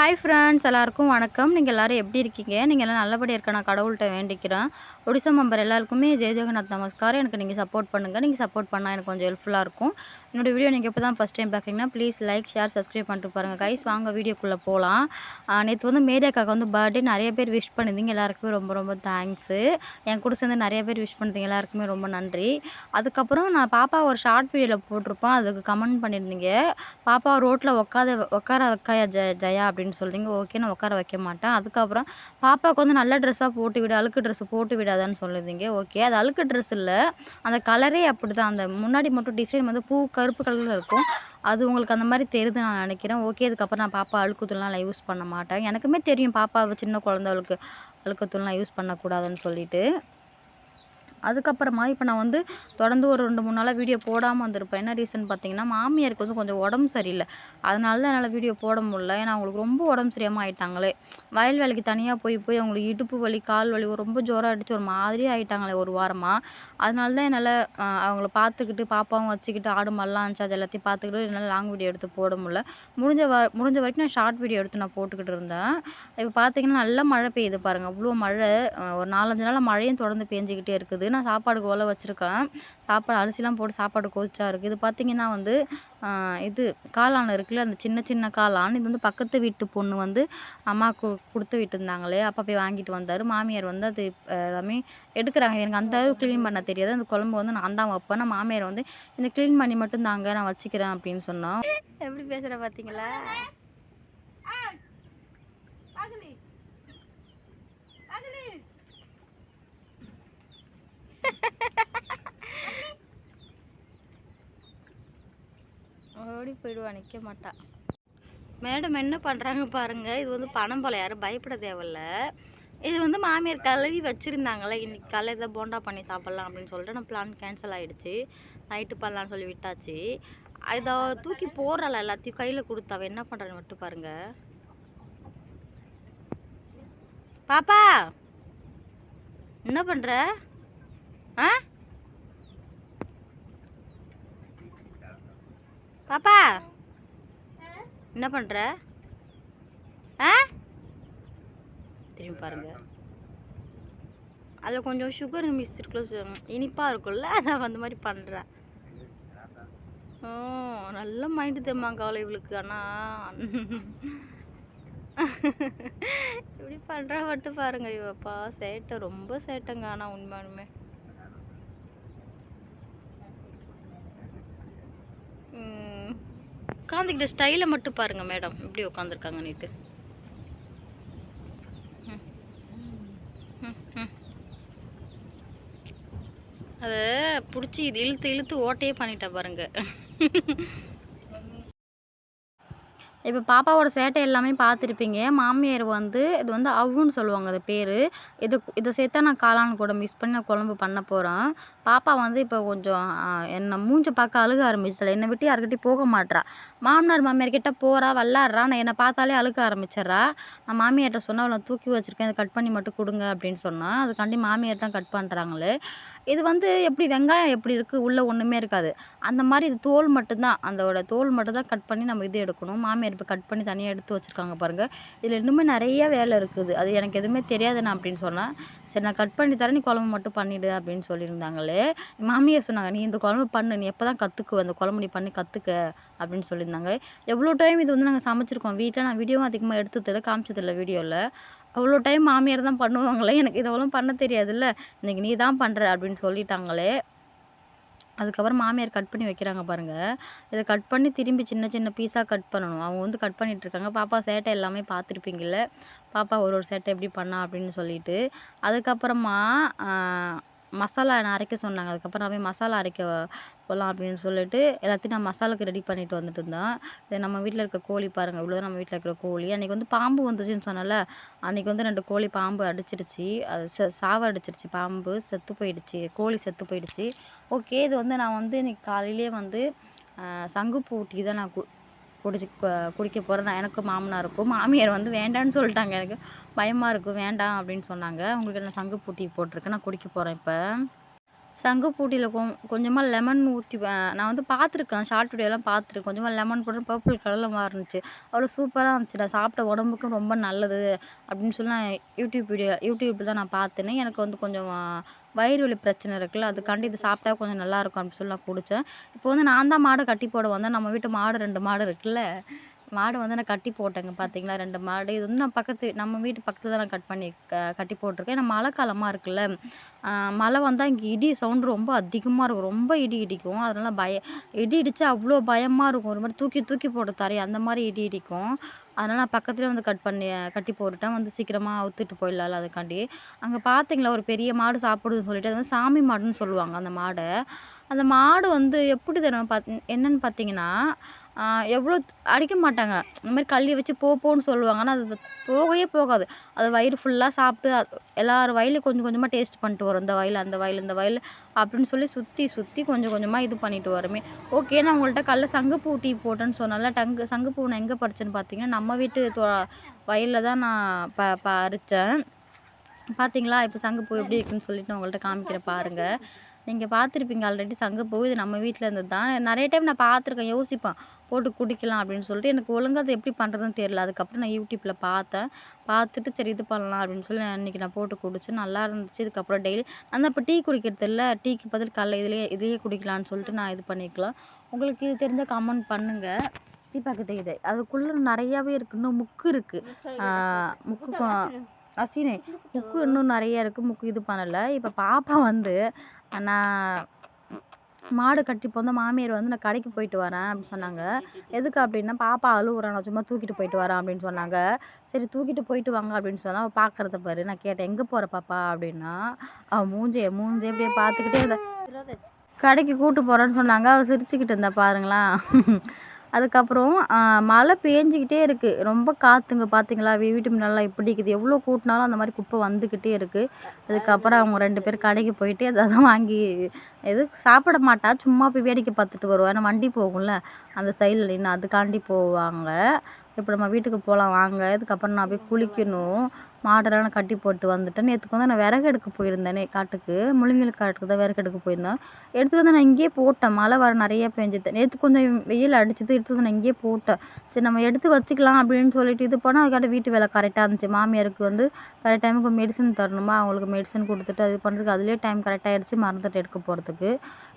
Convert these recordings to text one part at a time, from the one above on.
Hi friends எல்லாருக்கும் வணக்கம். நீங்கள் எல்லோரும் எப்படி இருக்கீங்க? நீங்கள் எல்லாம் நல்லபடியாக இருக்க நான் கடவுள்கிட்ட வேண்டிக்கிறேன். ஒடிசா மெம்பர் எல்லாருக்குமே ஜெய ஜெகநாத் நமஸ்காரம். எனக்கு நீங்கள் சப்போர்ட் பண்ணுங்கள் நீங்கள் சப்போர்ட் பண்ணால் எனக்கு கொஞ்சம் ஹெல்ப்ஃபுல்லாக இருக்கும். என்னோடய வீடியோ நீங்கள் இப்போ தான் ஃபஸ்ட் டைம் பார்க்குறீங்கன்னா ப்ளீஸ் லைக் ஷேர் சப்ஸ்கிரைப் பண்ணிட்டு பாருங்கள் கைஸ் வாங்க வீடியோக்குள்ளே போகலாம் நேற்று வந்து மேரியாக்காக்கு வந்து பர்த்டே நிறைய பேர் விஷ் பண்ணியிருந்தீங்க. எல்லாருக்குமே ரொம்ப ரொம்ப தேங்க்ஸு என் கூட சேர்ந்து நிறைய பேர் விஷ் பண்ணிருந்தீங்க எல்லாருக்குமே ரொம்ப நன்றி. அதுக்கப்புறம் நான் பாப்பா ஒரு ஷார்ட் வீடியோவில் போட்டிருப்பேன். அதுக்கு கமெண்ட் பண்ணியிருந்தீங்க. பாப்பா ரோட்டில் உட்காத உட்கார வைக்காயா ஜ ஜெயா அப்படின்னு சொல்கிறீங்க ஓகே நான் உட்கார வைக்க மாட்டேன். அதுக்கப்புறம் பாப்பாவுக்கு வந்து நல்ல ட்ரெஸ்ஸாக போட்டு விடு அழுக்கு ட்ரெஸ் போட்டு விடாதான்னு சொல்லிருந்தீங்க. ஓகே அது அழுக்கு ட்ரெஸ் இல்லை. அந்த கலரே அப்படி தான் அந்த முன்னாடி மட்டும் டிசைன் வந்து பூ கருப்பு கலரில் இருக்கும். அது உங்களுக்கு அந்த மாதிரி தெரியுது நான் நினைக்கிறேன். ஓகே அதுக்கப்புறம் நான் பாப்பா அழுக்குத்தூள்லாம் யூஸ் பண்ண மாட்டேன். எனக்குமே தெரியும் பாப்பாவை சின்ன குழந்தைகளுக்கு அழுக்குத்தூள்லாம் யூஸ் பண்ணக்கூடாதுன்னு சொல்லிட்டு. அதுக்கப்புறமா இப்போ நான் வந்து தொடர்ந்து ஒரு ரெண்டு மூணு நாளாக வீடியோ போடாமல் வந்திருப்பேன். என்ன ரீசன் பார்த்தீங்கன்னா மாமியாருக்கு வந்து கொஞ்சம் உடம்பு சரியில்லை. அதனால தான் என்னால் வீடியோ போட முடியல. ஏன்னா அவங்களுக்கு ரொம்ப உடம்பு சரியாமல் ஆயிட்டாங்களே. வயல் வேலைக்கு தனியாக போய் போய் அவங்களுக்கு இடுப்பு வலி கால் வலி ரொம்ப ஜோரம் அடித்து ஒரு மாதிரி ஆயிட்டாங்களே ஒரு வாரமாக அதனால தான் என்னால் அவங்கள பார்த்துக்கிட்டு பாப்பாவும் வச்சுக்கிட்டு ஆடு மாடெலாம் இருந்துச்சு. அது எல்லாத்தையும் பார்த்துக்கிட்டு என்னால் லாங் வீடியோ எடுத்து போட முடியல. முடிஞ்ச வ முடிஞ்ச வரைக்கும் நான் ஷார்ட் வீடியோ எடுத்து நான் போட்டுக்கிட்டு இருந்தேன். இப்போ பார்த்தீங்கன்னா நல்லா மழை பெய்யுது பாருங்கள் அவ்வளோ மழை. ஒரு நாலஞ்சு நாள் மழையும் தொடர்ந்து பெஞ்சிக்கிட்டே இருக்குது. நான் சாப்பாடுக்கு ஒலை வச்சுருக்கேன். சாப்பாடு அரிசிலாம் போட்டு சாப்பாடு கொதிச்சா இருக்குது இது பார்த்திங்கன்னா வந்து இது காளான் இருக்குல்ல அந்த சின்ன சின்ன காளான். இது வந்து பக்கத்து வீட்டு பொண்ணு வந்து அம்மாவுக்கு கொடுத்து விட்டுருந்தாங்களே அப்பா போய் வாங்கிட்டு வந்தார். மாமியார் வந்து அது எல்லாமே எடுக்கிறாங்க. எனக்கு அந்த அளவுக்கு க்ளீன் பண்ண தெரியாது. அந்த குழம்பு வந்து நான் தான் வைப்பேன். நான் மாமியார் வந்து இந்த க்ளீன் பண்ணி மட்டும் தாங்க நான் வச்சுக்கிறேன் அப்படின்னு சொன்னோம் எப்படி பேசுகிற பார்த்தீங்களா போயிடுவா நிற்க மாட்டா. மேடம் என்ன பண்ணுறாங்க பாருங்கள் இது வந்து பணம் போல யாரும் பயப்பட தேவையில்ல. இது வந்து மாமியார் கழுவி வச்சுருந்தாங்களே இன்றைக்கி காலையில் தான் போண்டா பண்ணி சாப்பிட்லாம் அப்படின்னு சொல்லிட்டு நம்ம பிளான் கேன்சல் ஆகிடுச்சு நைட்டு பண்ணலான்னு சொல்லி விட்டாச்சு. இதை தூக்கி போடுறல எல்லாத்தையும் கையில் கொடுத்தாவ என்ன பண்ணுறான்னு மட்டும் பாருங்கள் பாப்பா என்ன பண்ணுற ஆ? பாப்பா. என்ன பண்ணுற ஆ? திரும்பி பாருங்க. அதில் கொஞ்சம் சுகர் மிஸ் இருக்குல்ல இனிப்பாக இருக்கும்ல அதான் அந்த மாதிரி பண்ணுறேன் ஓ நல்ல மைண்டு தெம்மாங்கால இவளுக்கு? ஆனால் இப்படி பண்ணுறா மட்டும் பாருங்க இவப்பா சேட்டை ரொம்ப சேட்டைங்க ஆனால் உண்மையானுமே உட்காந்துக்கிட்ட ஸ்டைலை மட்டும் பாருங்கள் மேடம் எப்படி உட்காந்துருக்காங்க நீட்டு அதை பிடிச்சி இது இழுத்து இழுத்து ஓட்டையே பண்ணிட்டா பாருங்க. இப்போ பாப்பாவோட சேட்டை எல்லாமே பார்த்துருப்பீங்க. மாமியார் வந்து இது வந்து அவ்வுன்னு சொல்லுவாங்க அது பேர். இது இதை சேர்த்தா நான் காளான் கூட மிஸ் பண்ணி நான் குழம்பு பண்ண போகிறேன் பாப்பா வந்து இப்போ கொஞ்சம் என்னை மூஞ்ச பார்க்க அழுக ஆரம்பிச்சிடல என்னை விட்டு யாருக்கிட்டையும் போக மாட்றா. மாமனார் மாமியார் கிட்ட போகிறா விளாட்றா நான் என்னை பார்த்தாலே அழுக ஆரம்பிச்சிட்றா. நான் மாமியார்கிட்ட சொன்னால் அவளை தூக்கி வச்சுருக்கேன். இதை கட் பண்ணி மட்டும் கொடுங்க அப்படின்னு சொன்னால் அதுக்காண்டி மாமியார் தான் கட் பண்ணுறாங்களே இது வந்து எப்படி வெங்காயம் எப்படி இருக்குது உள்ளே ஒன்றுமே இருக்காது. அந்த மாதிரி இது தோல் மட்டும்தான். அதோட தோல் மட்டும் தான் கட் பண்ணி நம்ம இது எடுக்கணும். மாமியார் இப்போ கட் பண்ணி தனியாக எடுத்து வச்சுருக்காங்க பாருங்கள் இதில் இன்னுமே நிறைய வேலை இருக்குது. அது எனக்கு எதுவுமே தெரியாது நான் அப்படின்னு சொன்னேன் சரி நான் கட் பண்ணி தரேன். நீ குழம்பு மட்டும் பண்ணிவிடு அப்படின்னு சொல்லியிருந்தாங்களே. மாமியார் சொன்னாங்க நீ இந்த குழம்பு பண்ணு. நீ எப்போ தான் கற்றுக்குவ இந்த குழம்பு நீ பண்ணி கற்றுக்க அப்படின்னு சொல்லியிருந்தாங்க. எவ்வளோ டைம் இது வந்து நாங்கள் சமைச்சிருக்கோம். வீட்டில் நான் வீடியோவும் அதிகமாக எடுத்ததில்ல காமிச்சதில்லை வீடியோவில் அவ்வளோ டைம் மாமியார் தான் பண்ணுவாங்களே. எனக்கு இதெல்லாம் பண்ண தெரியாதுல்ல. இன்றைக்கி நீ தான் பண்ணுற அப்படின்னு சொல்லிட்டாங்களே. அதுக்கப்புறம் மாமியார் கட் பண்ணி வைக்கிறாங்க பாருங்கள் இதை கட் பண்ணி திரும்பி சின்ன சின்ன பீஸாக கட் பண்ணணும். அவங்க வந்து கட் பண்ணிகிட்ருக்காங்க பாப்பா சேட்டை எல்லாமே பார்த்துருப்பீங்கள்ல பாப்பா ஒரு ஒரு சேட்டை எப்படி பண்ணா அப்படின்னு சொல்லிட்டு. அதுக்கப்புறமா மசாலா என்ன அரைக்க சொன்னாங்க. அதுக்கப்புறம் நான் போய் மசாலா அரைக்க போகலாம் அப்படின்னு சொல்லிட்டு எல்லாத்தையும் நான் மசாலாவுக்கு ரெடி பண்ணிட்டு வந்துட்டு இருந்தேன். இது நம்ம வீட்டில் இருக்க கோழி பாருங்கள் இவ்வளோ நம்ம வீட்டில் இருக்கிற கோழி. அன்றைக்கி வந்து பாம்பு வந்துச்சுன்னு சொன்னல அன்றைக்கி வந்து ரெண்டு கோழி பாம்பு அடிச்சிருச்சு. அது ச சாவ அடிச்சிருச்சு. பாம்பு செத்து போயிடுச்சு. கோழி செத்து போயிடுச்சு. ஓகே இது வந்து நான் வந்து இன்றைக்கி காலையிலே வந்து சங்குப்பூ ஊட்டி தான் நான் குடிச்சு குடிக்க போகிறேன் எனக்கு எனக்கும் மாமனாருக்கும் மாமியார் வந்து வேண்டான்னு சொல்லிட்டாங்க எனக்கு பயமாக இருக்கும் வேண்டாம் அப்படின்னு சொன்னாங்க அவங்களுக்கு நான் சங்கு பூட்டி போட்டிருக்கேன் நான் குடிக்க போகிறேன் இப்போ சங்கு பூட்டியில் கொ கொஞ்சமாக லெமன் ஊற்றி நான் வந்து பார்த்துருக்கேன் ஷார்ட் வீடியோலாம் பார்த்துருக்கேன் கொஞ்சமாக லெமன் போட்டு பர்பிள் கலரில் மாறுனுச்சு அவ்வளோ சூப்பராக இருந்துச்சு நான் சாப்பிட்ட உடம்புக்கும் ரொம்ப நல்லது அப்படின்னு சொல்லி நான் யூடியூப் வீடியோ யூடியூப்பில் தான் நான் பார்த்தேன்னு எனக்கு வந்து கொஞ்சம் வயிறு வலி பிரச்சனை இருக்குல்ல அதுக்காண்டி இது சாப்பிட்டா கொஞ்சம் நல்லாயிருக்கும் அப்படின்னு சொல்லி நான் குடித்தேன். இப்போ வந்து நான் தான் மாடு கட்டி போட வந்தேன். நம்ம வீட்டு மாடு ரெண்டு மாடு இருக்குல்ல மாடு வந்து நான் கட்டி போட்டேங்க பார்த்தீங்களா? ரெண்டு மாடு. இது வந்து நான் பக்கத்து நம்ம வீட்டு பக்கத்தில் தான் நான் கட் பண்ணி க கட்டி போட்டிருக்கேன். ஏன்னா மழை காலமாக இருக்குல்ல மழை வந்தால் இங்கே இடி சவுண்டு ரொம்ப அதிகமாக இருக்கும். ரொம்ப இடி இடிக்கும். அதனால் பய இடி இடித்தா அவ்வளோ பயமாக இருக்கும். ஒரு மாதிரி தூக்கி தூக்கி போட்டு தரையை அந்த மாதிரி இடி இடிக்கும். அதனால் நான் பக்கத்துலேயே வந்து கட் பண்ணி கட்டி போட்டுட்டேன். வந்து சீக்கிரமாக அவுத்துட்டு போயிடலாம்ல அதுக்காண்டி. அங்கே பார்த்தீங்களா ஒரு பெரிய மாடு சாப்பிடுதுன்னு சொல்லிட்டு அது வந்து சாமி மாடுன்னு சொல்லுவாங்க அந்த மாடை. அந்த மாடு வந்து எப்படி தெரியும் பாத் என்னன்னு பார்த்தீங்கன்னா எவ்வளோ அடிக்க மாட்டாங்க. இந்த மாதிரி கல்லியை வச்சு போ போன்னு சொல்லுவாங்க. ஆனால் அது போகவே போகாது. அது வயிறு ஃபுல்லாக சாப்பிட்டு எல்லார் வயலையும் கொஞ்சம் கொஞ்சமாக டேஸ்ட் பண்ணிட்டு வரும். இந்த வயல் அந்த வயல் இந்த வயல் அப்படின்னு சொல்லி சுற்றி சுற்றி கொஞ்சம் கொஞ்சமாக இது பண்ணிட்டு வருமே. ஓகே நான் உங்கள்கிட்ட கல்ல சங்குப்பூ டீ போட்டேன்னு சொன்னால டங்கு சங்குப்பூ நான் எங்கே பறிச்சேன்னு பார்த்தீங்கன்னா நம்ம வீட்டு வயலில் தான் நான் ப பறித்தேன் பார்த்தீங்களா இப்போ சங்குப்பூ எப்படி இருக்குன்னு சொல்லிட்டு நான் உங்கள்கிட்ட காமிக்கிறேன் பாருங்கள் நீங்கள் பார்த்துருப்பீங்க ஆல்ரெடி சங்குப்பூ இது நம்ம வீட்டில் இருந்தது தான் நிறைய டைம் நான் பார்த்துருக்கேன் யோசிப்பேன். போட்டு குடிக்கலாம் அப்படின்னு சொல்லிட்டு எனக்கு ஒழுங்காக அது எப்படி பண்ணுறதுன்னு தெரியல. அதுக்கப்புறம் நான் யூடியூப்பில் பார்த்தேன். பார்த்துட்டு சரி இது பண்ணலாம் அப்படின்னு சொல்லி இன்றைக்கி நான் போட்டு குடித்தேன் நல்லா இருந்துச்சு. இதுக்கப்புறம் டெய்லி அந்த இப்போ டீ குடிக்கிறது இல்லை. டீக்கு பதில் காலைல இதிலே இதையே குடிக்கலான்னு சொல்லிட்டு நான் இது பண்ணிக்கலாம். உங்களுக்கு இது தெரிஞ்ச கமெண்ட் பண்ணுங்கள் தீபாக்கு இது. அதுக்குள்ளே நிறையாவே இருக்குது இன்னும் முக்கு இருக்குது முக்கு அசினே முக்கு இன்னும் நிறைய இருக்குது முக்கு இது பண்ணலை. இப்போ பாப்பா வந்து நான் மாடு கட்டி போந்த மாமியார் வந்து நான் கடைக்கு போயிட்டு வரேன் அப்படின்னு சொன்னாங்க. எதுக்கு அப்படின்னா பாப்பா அழுவுறா நான் சும்மா தூக்கிட்டு போயிட்டு வரேன் அப்படின்னு சொன்னாங்க. சரி தூக்கிட்டு போயிட்டு வாங்க அப்படின்னு சொன்னால் அவள் பார்க்குறத பாரு. நான் கேட்டேன் எங்கே போகிற பாப்பா? அப்படின்னா அவள் மூஞ்சே மூஞ்சே அப்படியே பார்த்துக்கிட்டே கடைக்கு கூட்டு போகிறேன்னு சொன்னாங்க. அவள் சிரிச்சுக்கிட்டு இருந்தா பாருங்களா அதுக்கப்புறம் மழை பேஞ்சிக்கிட்டே இருக்குது ரொம்ப காற்றுங்க பார்த்தீங்களா வீட்டு முன்னாடிலாம் எப்படி இருக்குது. எவ்வளோ கூட்டினாலும் அந்த மாதிரி குப்பை வந்துக்கிட்டே இருக்குது அதுக்கப்புறம் அவங்க ரெண்டு பேரும் கடைக்கு போயிட்டு அதை தான் வாங்கி எது சாப்பிட மாட்டா. சும்மா போய் வேடிக்கை பார்த்துட்டு வருவா ஏன்னா வண்டி போகும்ல. அந்த சைடில் நின்று அதுக்காண்டி போவாங்க. இப்போ நம்ம வீட்டுக்கு போகலாம் வாங்க. இதுக்கப்புறம் நான் போய் குளிக்கணும். மாடெல்லாம் கட்டி போட்டு வந்துட்டேன். நேற்றுக்கு வந்து நான் விறகு எடுக்க போயிருந்தேனே காட்டுக்கு. முள்ளங்கி காட்டுக்கு தான் விறகு எடுக்க போயிருந்தேன். எடுத்துகிட்டு வந்து நான் இங்கேயே போட்டேன். மழை வர நிறைய பெஞ்சுது. நேற்று கொஞ்சம் வெயில் அடிச்சது. எடுத்து வந்து நான் இங்கேயே போட்டேன். சரி நம்ம எடுத்து வச்சுக்கலாம் அப்படின்னு சொல்லிட்டு இது பண்ணால் அதுக்காட்ட வீட்டு வேலை கரெக்டாக இருந்துச்சு. மாமியாருக்கு வந்து கரெக்ட் டைமுக்கு மெடிசன் தரணுமா? அவங்களுக்கு மெடிசன் கொடுத்துட்டு அது பண்ணுறதுக்கு அதுலேயே டைம் கரெக்டாகிடுச்சு மறந்துட்டு எடுக்க போகிறதுக்கு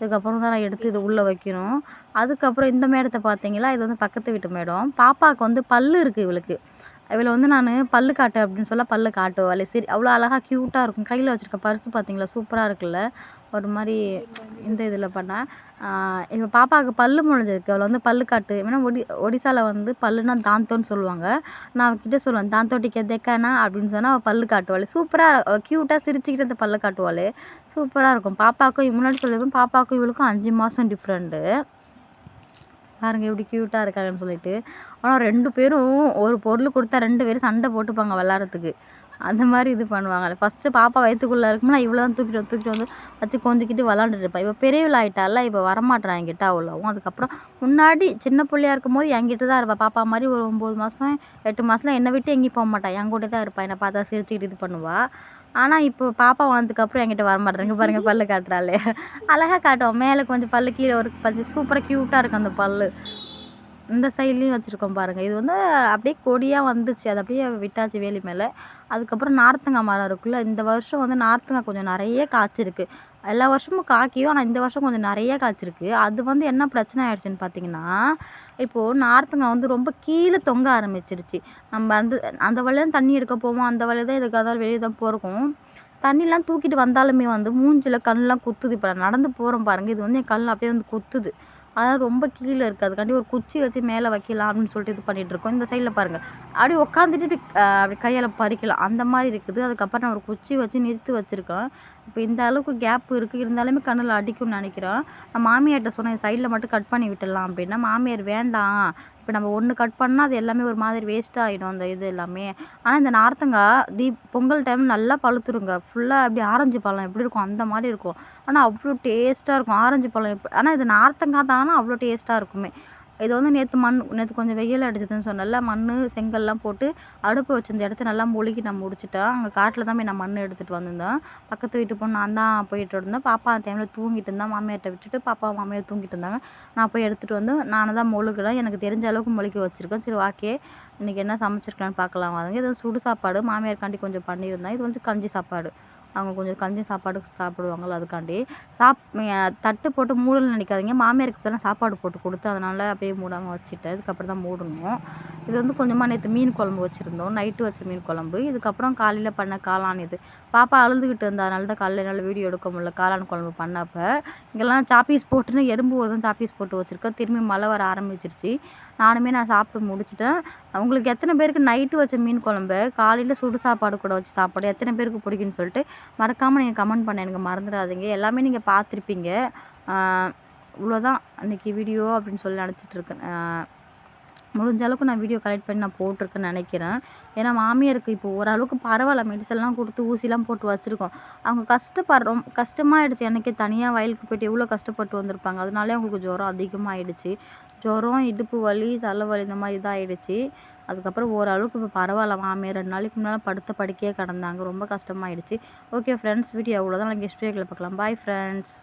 இதுக்கப்புறம் தான் நான் எடுத்து இது உள்ளே வைக்கணும். அதுக்கப்புறம் இந்த மேடத்தை பார்த்தீங்களா? இது வந்து பக்கத்து வீட்டு மேடம். பாப்பாவுக்கு வந்து பல் இருக்குது இவளுக்கு. இவளை வந்து நான் பல்லு காட்டு அப்படின்னு சொல்ல பல்லு காட்டுவாள் சரி அவ்வளோ அழகாக க்யூட்டாக இருக்கும். கையில் வச்சுருக்க பர்ஸு பார்த்தீங்களா சூப்பராக இருக்குல்ல? ஒரு மாதிரி இந்த இதில் பண்ணால் எங்கள் பாப்பாவுக்கு பல்லு முளைஞ்சிருக்கு. அவளை வந்து பல்லு காட்டு. ஏன்னா ஒடி ஒடிசாவில் வந்து பல்லுனா தாந்தோன்னு சொல்லுவாங்க. நான் அவகிட்ட சொல்லுவேன் தாந்தோட்டிக்க தெக்கானா அப்படின்னு சொன்னால் அவள் பல்லு காட்டுவாள். சூப்பராக க்யூட்டாக சிரிச்சுக்கிட்டு அந்த பல்லு காட்டுவாள். சூப்பராக இருக்கும். பாப்பாவுக்கும் முன்னாடி சொல்லியிருப்பேன் பாப்பாவுக்கும் இவளுக்கும் அஞ்சு மாதம் டிஃப்ரெண்ட்டு பாருங்க எப்படி க்யூட்டாக இருக்காங்கன்னு சொல்லிட்டு. ஆனால் ரெண்டு பேரும் ஒரு பொருள் கொடுத்தா ரெண்டு பேரும் சண்டை போட்டுப்பாங்க விளாட்றதுக்கு அந்த மாதிரி இது பண்ணுவாங்க ஃபஸ்ட்டு பாப்பா வயிற்றுக்குள்ளே இருக்கும்னா இவ்வளோ தான் தூக்கிட்டு வந்து தூக்கிட்டு வந்து வச்சு கொஞ்சிக்கிட்டு விளாண்டுட்டு இருப்பேன். இப்போ பெரியவள் ஆகிட்டால இப்போ வரமாட்டேறான் என்கிட்ட அவ்வளோவும். அதுக்கப்புறம் முன்னாடி சின்ன பிள்ளையா இருக்கும்போது என்கிட்ட தான் இருப்பாள் பாப்பா மாதிரி ஒரு ஒம்பது மாதம் எட்டு மாதம்லாம் என்னை விட்டு எங்கேயும் போக மாட்டாள் என் கூட தான் இருப்பாள் என்னை பார்த்தா சிரிச்சுக்கிட்டு இது பண்ணுவாள் ஆனால் இப்போ பாப்பா வந்ததுக்கப்புறம் என்கிட்ட வரமாட்டேறாங்க பாருங்கள் பல்லு காட்டுறாளே. அழகாக காட்டுவோம் மேலே கொஞ்சம் பல்லு கீழே ஒரு கொஞ்சம் சூப்பராக க்யூட்டாக இருக்கும் அந்த பல்லு. இந்த சைட்லேயும் வச்சுருக்கோம் பாருங்கள் இது வந்து அப்படியே கொடியாக வந்துச்சு. அது அப்படியே விட்டாச்சு வேலி மேலே. அதுக்கப்புறம் நார்த்தங்காய் மரம் இருக்குல்ல இந்த வருஷம் வந்து நார்த்தங்காய் கொஞ்சம் நிறைய காய்ச்சிருக்கு. எல்லா வருஷமும் காய்க்கும் ஆனால் இந்த வருஷம் கொஞ்சம் நிறைய காய்ச்சிருக்கு. அது வந்து என்ன பிரச்சனை ஆயிடுச்சுன்னு பார்த்தீங்கன்னா இப்போது நார்த்தங்காய் வந்து ரொம்ப கீழே தொங்க ஆரம்பிச்சிருச்சு. நம்ம அந்த அந்த வழியாக தான் தண்ணி எடுக்க போவோம். அந்த வழியாக தான் எதுக்காக இருந்தாலும் வெளியே தான் போகிறோம் தண்ணிலாம் தூக்கிட்டு வந்தாலுமே வந்து மூஞ்சில் கண்ணெலாம் குத்துது. இப்போ நடந்து போகிறோம் பாருங்கள் இது வந்து என் கல் அப்படியே வந்து குத்துது. அதான் ரொம்ப கீழே இருக்குது அதுக்காண்டி ஒரு குச்சி வச்சு மேலே வைக்கலாம் அப்படின்னு சொல்லிட்டு இது பண்ணிகிட்டு இருக்கோம். இந்த சைடில் பாருங்கள் அப்படியே உட்காந்துட்டு இப்படி அப்படி கையால் பறிக்கலாம். அந்த மாதிரி இருக்குது. அதுக்கப்புறம் நான் ஒரு குச்சி வச்சு நிறுத்தி வச்சுருக்கேன். இப்போ இந்த அளவுக்கு கேப் இருக்குது இருந்தாலுமே கண்ணில் அடிக்கும்னு நினைக்கிறேன் நான் மாமியார்கிட்ட சொன்னேன் சைடில் மட்டும் கட் பண்ணி விட்டுடலாம் அப்படின்னா மாமியார் வேண்டாம். இப்போ நம்ம ஒன்று கட் பண்ணால் அது எல்லாமே ஒரு மாதிரி வேஸ்ட் ஆகிடும் அந்த இது எல்லாமே. ஆனால் இந்த நார்த்தங்காய் தீப் பொங்கல் டைம் நல்லா பழுத்துருங்க. ஃபுல்லாக அப்படி ஆரஞ்சு பழம் எப்படி இருக்கும்? அந்த மாதிரி இருக்கும். ஆனால் அவ்வளோ டேஸ்ட்டாக இருக்கும். ஆரஞ்சு பழம் ஆனால் இது நார்த்தங்காய் தானே? அவ்வளோ டேஸ்ட்டாக இருக்குமே. இது வந்து நேற்று மண் நேற்று கொஞ்சம் வெயில் அடிச்சதுன்னு சொன்னேன்ல மண் செங்கல்லாம் போட்டு அடுப்பு வச்சிருந்த இடத்த நல்லா மொழுகி நான் முடிச்சிட்டேன். அங்கே காட்டில் தான் போய் நான் மண் எடுத்துகிட்டு வந்திருந்தேன். பக்கத்து வீட்டு பொண்ணு நான் தான் போயிட்டு இருந்தேன். பாப்பா அந்த டைமில் தூங்கிட்டு இருந்தான் மாமியார்கிட்ட விட்டுட்டு பாப்பா மாமியார் தூங்கிட்டு இருந்தாங்க. நான் போய் எடுத்துகிட்டு வந்து நானும் தான் மொழுகுறேன் எனக்கு தெரிஞ்ச அளவுக்கு மொழிக்க வச்சுருக்கேன். சரி ஓகே. இன்றைக்கி என்ன சமைச்சிருக்கலான்னு பார்க்கலாம் வாங்க இது சுடு சாப்பாடு மாமியாருக்காண்டி கொஞ்சம் பண்ணியிருந்தேன். இது வந்து கஞ்சி சாப்பாடு. அவங்க கொஞ்சம் கஞ்சி சாப்பாடு சாப்பிடுவாங்கள்ல அதுக்காண்டி. சாப் தட்டு போட்டு மூடணும்னு நினைக்காதீங்க. மாமியாருக்கு தானே சாப்பாடு போட்டு கொடுத்து அதனால் அப்படியே மூடாமல் வச்சுட்டேன் இதுக்கப்புறம் தான் மூடணும். இது வந்து கொஞ்சமாக நேற்று மீன் குழம்பு வச்சுருந்தோம். நைட்டு வச்ச மீன் குழம்பு. இதுக்கப்புறம் காலையில் பண்ண காளான் இது. பாப்பா அழுதுகிட்டு இருந்ததுனால தான் காலையில் என்னால் வீடியோ எடுக்க முடியல. காளான் குழம்பு பண்ணப்போ இங்கெல்லாம் சாப்பீஸ் போட்டுன்னு எறும்பு வரும் சாப்பீஸ் போட்டு வச்சுருக்கேன் திரும்பி மழை வர ஆரம்பிச்சிருச்சு. நானுமே நான் சாப்பிட்டு முடிச்சிட்டேன். உங்களுக்கு எத்தனை பேருக்கு நைட்டு வச்ச மீன் குழம்பு காலையில் சுடு சாப்பாடு கூட வச்சு சாப்பாடு எத்தனை பேருக்கு பிடிக்குன்னு சொல்லிட்டு மறக்காமல் நீங்கள் கமெண்ட் பண்ண எனக்கு மறந்துடாதீங்க. எல்லாமே நீங்கள் பார்த்துருப்பீங்க. இவ்வளோதான் அன்றைக்கி வீடியோ அப்படின்னு சொல்லி நினச்சிட்ருக்கேன் முடிஞ்ச அளவுக்கு நான் வீடியோ கலெக்ட் பண்ணி நான் போட்டிருக்கேன்னு நினைக்கிறேன். ஏன்னா மாமியாருக்கு இப்போ ஓரளவுக்கு பரவாயில்ல. மெடிசன்லாம் கொடுத்து ஊசிலாம் போட்டு வச்சுருக்கோம். அவங்க கஷ்டப்படுறோம் கஷ்டமாயிடுச்சு. எனக்கே தனியாக வயலுக்கு போயிட்டு எவ்வளோ கஷ்டப்பட்டு வந்திருப்பாங்க. அதனாலே அவங்களுக்கு ஜுரம் அதிகமாகிடுச்சு ஜுரம் இடுப்பு வலி தலைவலி இந்த மாதிரி இதாகிடுச்சு அதுக்கப்புறம் ஓரளவுக்கு இப்போ பரவாயில்ல. மாமியார் ரெண்டு நாளைக்கு முன்னால் படுத்த படுக்கையே கிடந்தாங்க. ரொம்ப கஷ்டமாயிடுச்சு. ஓகே ஃப்ரெண்ட்ஸ் வீடியோ அவ்வளோதான் நாங்கள் ஹிஸ்ட்ரியில் பார்க்கலாம். Bye friends